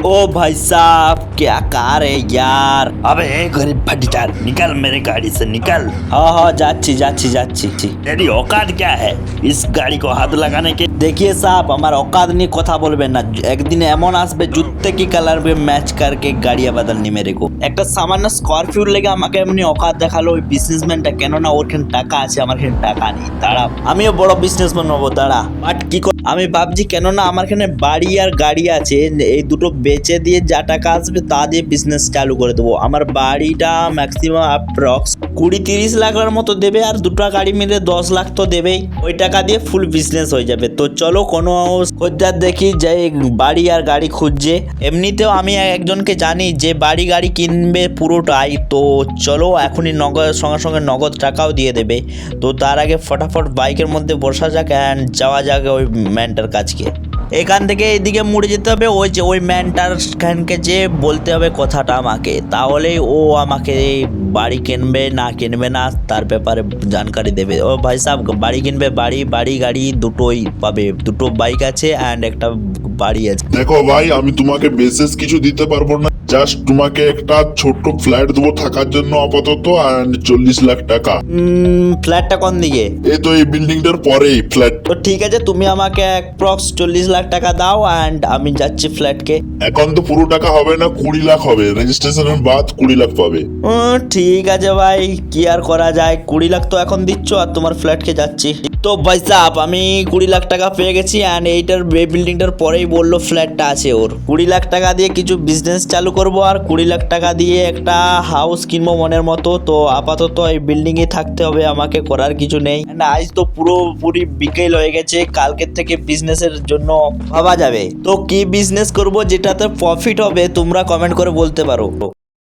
ओ भाई साहब क्या कार है यार अबे ए गरीब फटीचार निकल मेरे गाड़ी से निकल हाँ हाँ যাচ্ছি যাচ্ছি যাচ্ছি तेरी औकात क्या है इस गाड़ी को हाथ लगाने के देखिए साहब আমার অকাদ নিয়ে কথা বলবেন না একদিন এমন আসবে জুত্তে কি কালার पे ম্যাচ करके গাড়িয়া বদলনি মেরে কো একটা সামান্য স্করপিওর লেগে আমাকে এমনি অকাত দেখালো ওই বিজনেসম্যানটা কেন না ওর খানে টাকা আছে আমার খানে টাকা নেই দাঁড়া আমিও বড় বিজনেসম্যান হবো দাঁড়া বাট কি কর- আমি ভাবছি কেননা আমার এখানে বাড়ি আর গাড়ি আছে, এই দুটো বেচে দিয়ে যা টাকা আসবে তা দিয়ে বিজনেস চালু করে দেবো। আমার বাড়িটা ম্যাক্সিমাম অ্যাপ্রক্স কুড়ি তিরিশ লাখের মতো দেবে আর দুটো গাড়ি মিলে দশ লাখ তো দেবেই। ওই টাকা দিয়ে ফুল বিজনেস হয়ে যাবে। তো চলো কোনো খদ্দার দেখি যে বাড়ি আর গাড়ি খুঁজছে। এমনিতেও আমি একজনকে জানি যে বাড়ি গাড়ি কিনবে পুরোটাই। তো চলো এখনই নগদ, সঙ্গে সঙ্গে নগদ টাকাও দিয়ে দেবে। তো তার আগে ফটাফট বাইকের মধ্যে বসা যাক অ্যান্ড যাওয়া যাক ওই ম্যানটার কাছকে। এখান থেকে এদিকে মুড়ে যেতে হবে। ওই যে, ওই ম্যানটার খানকে যে বলতে হবে কথাটা আমাকে। তাহলেই ও আমাকে বাড়ি কিনবে না কিনবে না তার ব্যাপারে জানকারি দেবে। ও ভাই সাহেব বাড়ি কিনবে বাড়ি বাড়ি গাড়ি দুটোই পাবে। দুটো বাইক আছে অ্যান্ড একটা বাড়ি আছে। দেখো ভাই আমি তোমাকে বিশেষ কিছু দিতে পারব না। জাস্ট তোমাকে একটা ছোট্ট ফ্ল্যাট দেবো থাকার জন্য আপাতত অ্যান্ড চল্লিশ লাখ টাকা। ফ্ল্যাটটা কোন দিকে? এই তো এই বিল্ডিংটার পরেই ফ্ল্যাট তো ঠিক আছে তুমি আমাকে অ্যাপ্রক্স চল্লিশ লাখ টাকা দাও অ্যান্ড আমি যাচ্ছি ফ্ল্যাটকে এখন তো পুরো টাকা হবে না কুড়ি লাখ হবে। রেজিস্ট্রেশনের বাদ কুড়ি লাখ পাবে। উম, ঠিক আছে ভাই, কি আর করা যায়? কুড়ি লাখ তো এখন দিচ্ছ আর তোমার ফ্ল্যাটকে যাচ্ছি। তো ভাই সাহেব আমি কুড়ি লাখ টাকা পেয়ে গেছি অ্যান্ড এইটার এই বিল্ডিংটার পরেই বলল ফ্ল্যাটটা আছে ওর। কুড়ি লাখ টাকা দিয়ে কিছু বিজনেস চালু করব আর কুড়ি লাখ টাকা দিয়ে একটা হাউস কিনবো মনের মতো। তো আপাতত এই বিল্ডিংয়ে থাকতে হবে, আমাকে করার কিছু নেই। অ্যান্ড আজ তো পুরোপুরি বিকেল হয়ে গেছে, কালকের থেকে বিজনেসের জন্য ভাবা যাবে। তো কি বিজনেস করব, যেটাতে প্রফিট হবে, তোমরা কমেন্ট করে বলতে পারো।